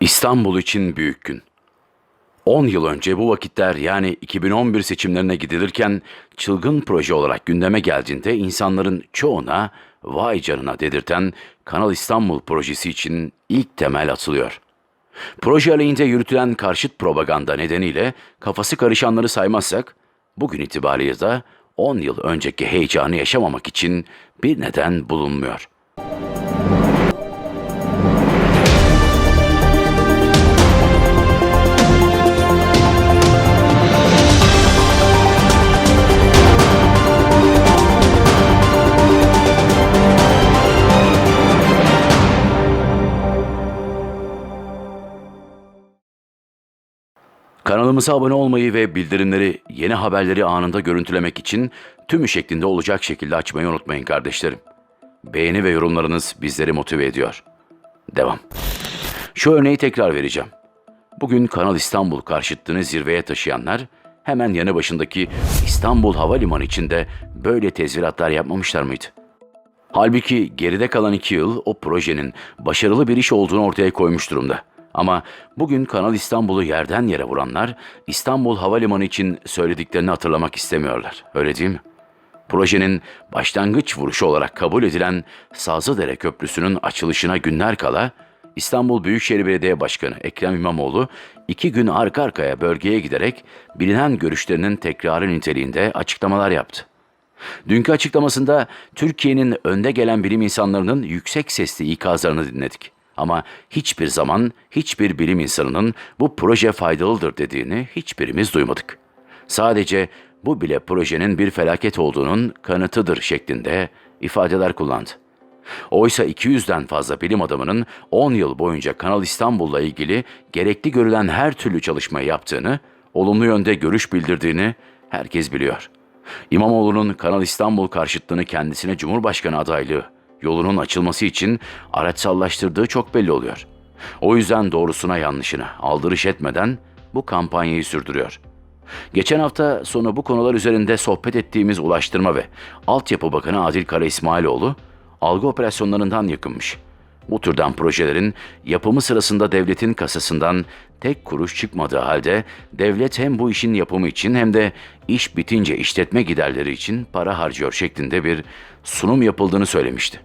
İstanbul için büyük gün. 10 yıl önce bu vakitler yani 2011 seçimlerine gidilirken çılgın proje olarak gündeme geldiğinde insanların çoğuna vay canına dedirten Kanal İstanbul projesi için ilk temel atılıyor. Proje aleyhinde yürütülen karşıt propaganda nedeniyle kafası karışanları saymazsak bugün itibariyle de 10 yıl önceki heyecanı yaşamamak için bir neden bulunmuyor. Kanalımıza abone olmayı ve bildirimleri, yeni haberleri anında görüntülemek için tümü şeklinde olacak şekilde açmayı unutmayın kardeşlerim. Beğeni ve yorumlarınız bizleri motive ediyor. Devam. Şu örneği tekrar vereceğim. Bugün Kanal İstanbul karşıtlığını zirveye taşıyanlar hemen yanı başındaki İstanbul Havalimanı içinde böyle tezviratlar yapmamışlar mıydı? Halbuki geride kalan iki yıl o projenin başarılı bir iş olduğunu ortaya koymuş durumda. Ama bugün Kanal İstanbul'u yerden yere vuranlar İstanbul Havalimanı için söylediklerini hatırlamak istemiyorlar. Öyle değil mi? Projenin başlangıç vuruşu olarak kabul edilen Sazlıdere Köprüsü'nün açılışına günler kala İstanbul Büyükşehir Belediye Başkanı Ekrem İmamoğlu iki gün arka arkaya bölgeye giderek bilinen görüşlerinin tekrarı niteliğinde açıklamalar yaptı. Dünkü açıklamasında Türkiye'nin önde gelen bilim insanlarının yüksek sesli ikazlarını dinledik. Ama hiçbir zaman hiçbir bilim insanının bu proje faydalıdır dediğini hiçbirimiz duymadık. Sadece bu bile projenin bir felaket olduğunun kanıtıdır şeklinde ifadeler kullandı. Oysa 200'den fazla bilim adamının 10 yıl boyunca Kanal İstanbul'la ilgili gerekli görülen her türlü çalışmayı yaptığını, olumlu yönde görüş bildirdiğini herkes biliyor. İmamoğlu'nun Kanal İstanbul karşıtlığını kendisine Cumhurbaşkanı adaylığı yolunun açılması için araçsallaştırdığı çok belli oluyor. O yüzden doğrusuna yanlışına aldırış etmeden bu kampanyayı sürdürüyor. Geçen hafta sonu bu konular üzerinde sohbet ettiğimiz Ulaştırma ve Altyapı Bakanı Adil Kara İsmailoğlu, algı operasyonlarından yakınmış. Bu türden projelerin yapımı sırasında devletin kasasından tek kuruş çıkmadığı halde devlet hem bu işin yapımı için hem de iş bitince işletme giderleri için para harcıyor şeklinde bir sunum yapıldığını söylemişti.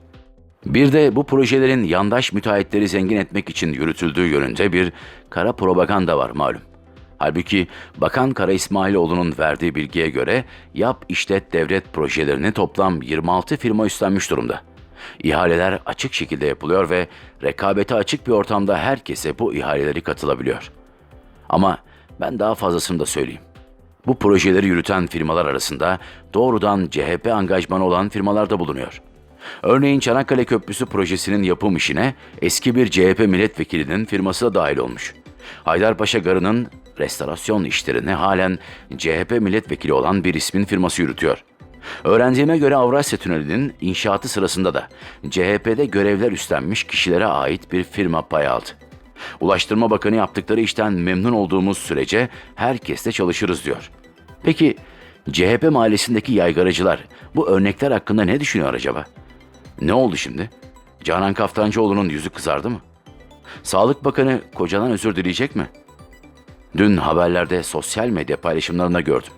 Bir de bu projelerin yandaş müteahhitleri zengin etmek için yürütüldüğü yönünde bir kara propaganda var malum. Halbuki Bakan Kara İsmailoğlu'nun verdiği bilgiye göre yap işlet devlet projelerini toplam 26 firma üstlenmiş durumda. İhaleler açık şekilde yapılıyor ve rekabete açık bir ortamda herkese bu ihaleleri katılabiliyor. Ama ben daha fazlasını da söyleyeyim. Bu projeleri yürüten firmalar arasında doğrudan CHP angajmanı olan firmalar da bulunuyor. Örneğin Çanakkale Köprüsü projesinin yapım işine eski bir CHP milletvekilinin firması da dahil olmuş. Haydarpaşa Garı'nın restorasyon işlerini halen CHP milletvekili olan bir ismin firması yürütüyor. Öğrendiğime göre Avrasya Tüneli'nin inşaatı sırasında da CHP'de görevler üstlenmiş kişilere ait bir firma pay aldı. Ulaştırma Bakanı yaptıkları işten memnun olduğumuz sürece herkesle çalışırız diyor. Peki CHP mahallesindeki yaygaracılar bu örnekler hakkında ne düşünüyor acaba? Ne oldu şimdi? Canan Kaftancıoğlu'nun yüzü kızardı mı? Sağlık Bakanı kocadan özür dileyecek mi? Dün haberlerde sosyal medya paylaşımlarında gördüm.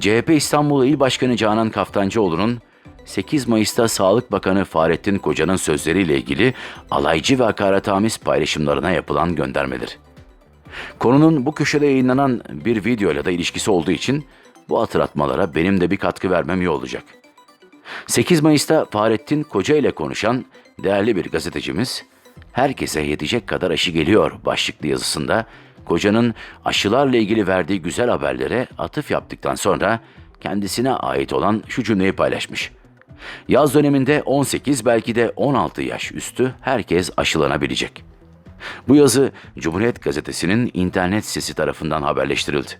CHP İstanbul İl Başkanı Canan Kaftancıoğlu'nun 8 Mayıs'ta Sağlık Bakanı Fahrettin Koca'nın sözleriyle ilgili alaycı ve hakaretamiz paylaşımlarına yapılan göndermedir. Konunun bu köşede yayınlanan bir videoyla da ilişkisi olduğu için bu hatırlatmalara benim de bir katkı vermem iyi olacak. 8 Mayıs'ta Fahrettin Koca ile konuşan değerli bir gazetecimiz, herkese yetecek kadar aşı geliyor başlıklı yazısında kocanın aşılarla ilgili verdiği güzel haberlere atıf yaptıktan sonra kendisine ait olan şu cümleyi paylaşmış. Yaz döneminde 18 belki de 16 yaş üstü herkes aşılanabilecek. Bu yazı Cumhuriyet Gazetesi'nin internet sitesi tarafından haberleştirildi.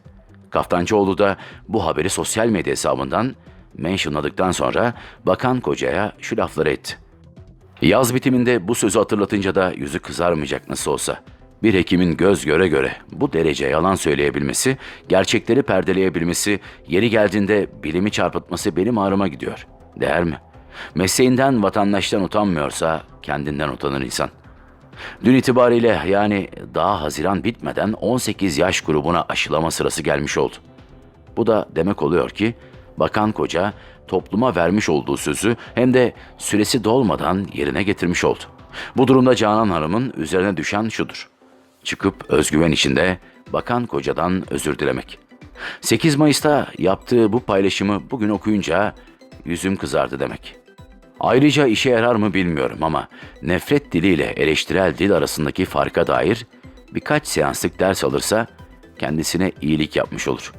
Kaftancıoğlu da bu haberi sosyal medya hesabından mentionladıktan sonra Bakan Koca'ya şu lafları etti. Yaz bitiminde bu sözü hatırlatınca da yüzü kızarmayacak nasıl olsa. Bir hekimin göz göre göre bu derece yalan söyleyebilmesi, gerçekleri perdeleyebilmesi, yeri geldiğinde bilimi çarpıtması benim ağrıma gidiyor. Değer mi? Mesleğinden, vatandaştan utanmıyorsa kendinden utanır insan. Dün itibariyle yani daha Haziran bitmeden 18 yaş grubuna aşılama sırası gelmiş oldu. Bu da demek oluyor ki Bakan Koca topluma vermiş olduğu sözü hem de süresi dolmadan yerine getirmiş oldu. Bu durumda Canan Hanım'ın üzerine düşen şudur. Çıkıp özgüven içinde Bakan Koca'dan özür dilemek. 8 Mayıs'ta yaptığı bu paylaşımı bugün okuyunca yüzüm kızardı demek. Ayrıca işe yarar mı bilmiyorum ama nefret diliyle eleştirel dil arasındaki farka dair birkaç seanslık ders alırsa kendisine iyilik yapmış olur.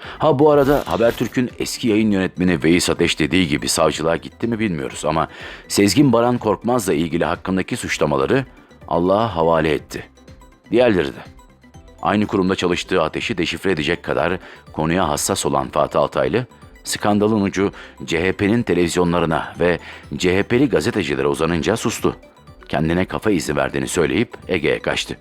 Ha bu arada Habertürk'ün eski yayın yönetmeni Veys Ateş dediği gibi savcılığa gitti mi bilmiyoruz ama Sezgin Baran Korkmaz'la ilgili hakkındaki suçlamaları Allah'a havale etti. Diğerleri de. Aynı kurumda çalıştığı ateşi deşifre edecek kadar konuya hassas olan Fatih Altaylı, skandalın ucu CHP'nin televizyonlarına ve CHP'li gazetecilere uzanınca sustu. Kendine kafa izni verdiğini söyleyip Ege'ye kaçtı.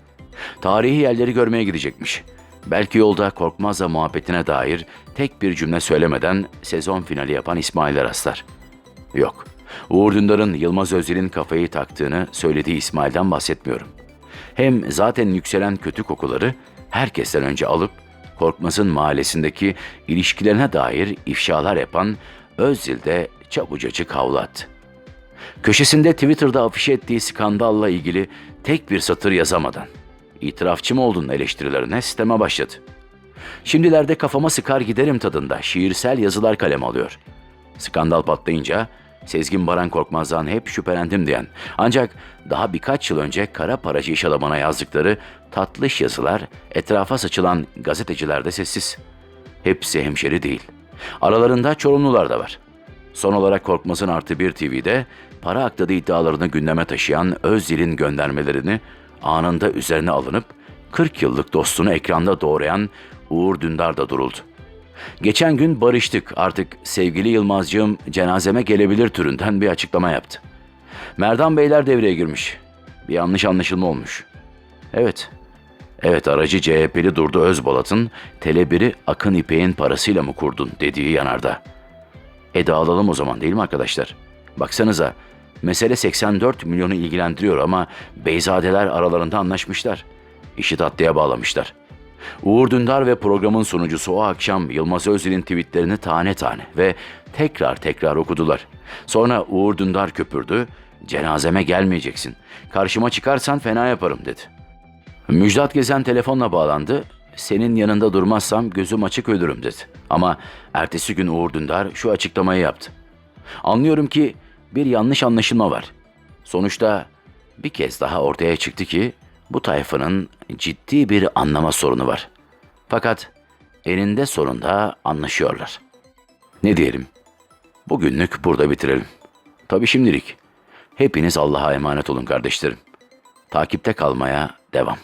Tarihi yerleri görmeye gidecekmiş. Belki yolda Korkmaz'la muhabbetine dair tek bir cümle söylemeden sezon finali yapan İsmail'e rastlar. Yok. Uğur Dündar'ın Yılmaz Özel'in kafayı taktığını söylediği İsmail'den bahsetmiyorum. Hem zaten yükselen kötü kokuları herkesten önce alıp Korkmaz'ın mahallesindeki ilişkilerine dair ifşalar yapan Özil de çabucacık havlu attı. Köşesinde Twitter'da afişe ettiği skandalla ilgili tek bir satır yazamadan itirafçı mı oldun eleştirilerine sisteme başladı. Şimdilerde kafama sıkar giderim tadında şiirsel yazılar kalem alıyor. Skandal patlayınca Sezgin Baran Korkmaz'dan hep şüphelendim diyen ancak daha birkaç yıl önce kara paracı iş adamına yazdıkları tatlış yazılar etrafa saçılan gazetecilerde sessiz. Hepsi hemşeri değil. Aralarında Çorumlular da var. Son olarak Korkmaz'ın Artı Bir TV'de para akladığı iddialarını gündeme taşıyan Özdil'in göndermelerini anında üzerine alınıp 40 yıllık dostunu ekranda doğrayan Uğur Dündar da duruldu. Geçen gün barıştık artık sevgili Yılmazcığım cenazeme gelebilir türünden bir açıklama yaptı. Merdan Beyler devreye girmiş. Bir yanlış anlaşılma olmuş. Evet, evet aracı CHP'li Durdu Özbolat'ın Tele1'i Akın İpek'in parasıyla mı kurdun dediği yanarda. E dağılalım o zaman değil mi arkadaşlar? Baksanıza mesele 84 milyonu ilgilendiriyor ama Beyzadeler aralarında anlaşmışlar. İşi tatlıya bağlamışlar. Uğur Dündar ve programın sunucusu o akşam Yılmaz Özdil'in tweetlerini tane tane ve tekrar tekrar okudular. Sonra Uğur Dündar köpürdü, cenazeme gelmeyeceksin, karşıma çıkarsan fena yaparım dedi. Müjdat Gezen telefonla bağlandı, senin yanında durmazsam gözüm açık ölürüm dedi. Ama ertesi gün Uğur Dündar şu açıklamayı yaptı. Anlıyorum ki bir yanlış anlaşılma var. Sonuçta bir kez daha ortaya çıktı ki bu tayfanın ciddi bir anlama sorunu var. Fakat eninde sonunda anlaşıyorlar. Ne diyelim? Bugünlük burada bitirelim. Tabii şimdilik. Hepiniz Allah'a emanet olun kardeşlerim. Takipte kalmaya devam.